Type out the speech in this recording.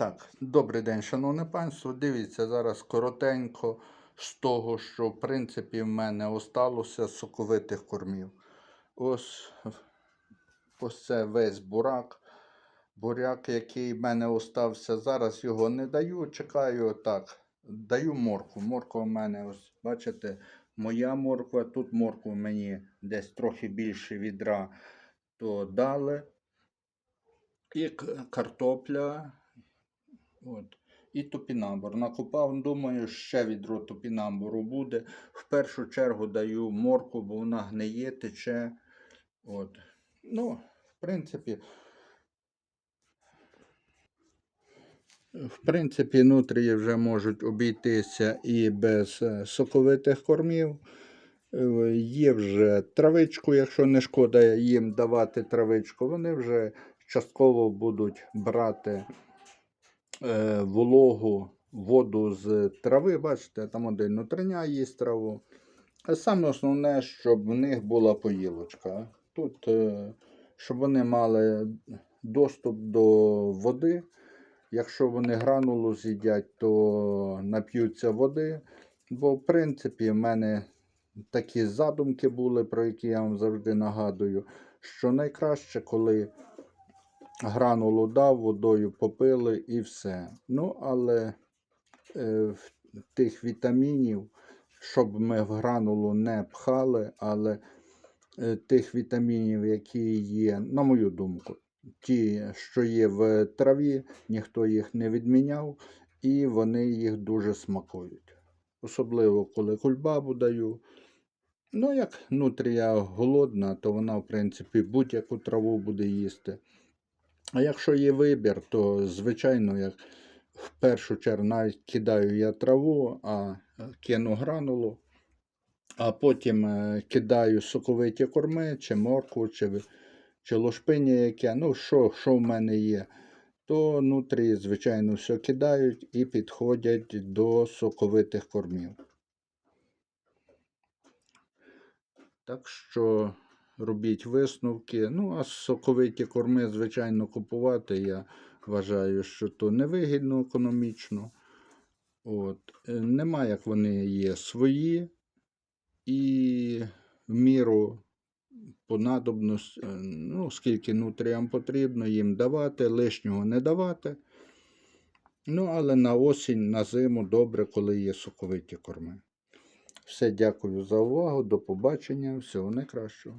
Так, добрий день, шановне панство. Дивіться, зараз коротенько з того, що в принципі в мене осталося соковитих кормів. Ось, ось це весь бурак. Буряк, який в мене остався, зараз його не даю, чекаю так. Даю моркву. Морква в мене, ось, бачите, моя морква. Тут моркву мені десь трохи більше відра, то дали. І картопля, От. І топінамбур. Накопав, думаю, ще відро топінамбуру буде. В першу чергу даю морку, бо вона гниє, тече. От. Ну, в принципі. В принципі, нутрії вже можуть обійтися і без е, соковитих кормів. Е, Є вже травичку, якщо не шкода їм давати травичку, вони вже частково будуть брати вологу воду з трави. Бачите, там один нутриня їсть траву. А саме основне, щоб в них була поїлочка. Тут, е, щоб вони мали доступ до води. Якщо вони гранулу з'їдять, то нап'ються води. Бо, в принципі, в мене такі задумки були, про які я вам завжди нагадую, що найкраще, коли гранулу дав, водою попили і все. Ну, але е, тих вітамінів, щоб ми в гранулу не пхали, але е, тих вітамінів, які є, на мою думку, ті, що є в траві, ніхто їх не відміняв, і вони їх дуже смакують. Особливо, коли кульбабу даю. Ну, як нутрія голодна, то вона, в принципі, будь-яку траву буде їсти. А якщо є вибір, то звичайно, як в першу чергу навіть кидаю я траву, а е, кину гранулу, а потім е, кидаю соковиті корми, чи моркву, чи, чи лошпиня яке, ну що, що в мене є, то нутрії, звичайно, все кидають і підходять до соковитих кормів. Так що робіть висновки. Ну, а соковиті корми, звичайно, купувати. Я вважаю, що то невигідно економічно. От. Е, Нема, як вони є свої і в міру по надобності, е, ну, скільки нутріям потрібно їм давати, лишнього не давати. Ну, але на осінь, на зиму добре, коли є соковиті корми. Все, дякую за увагу. До побачення. Всього найкращого.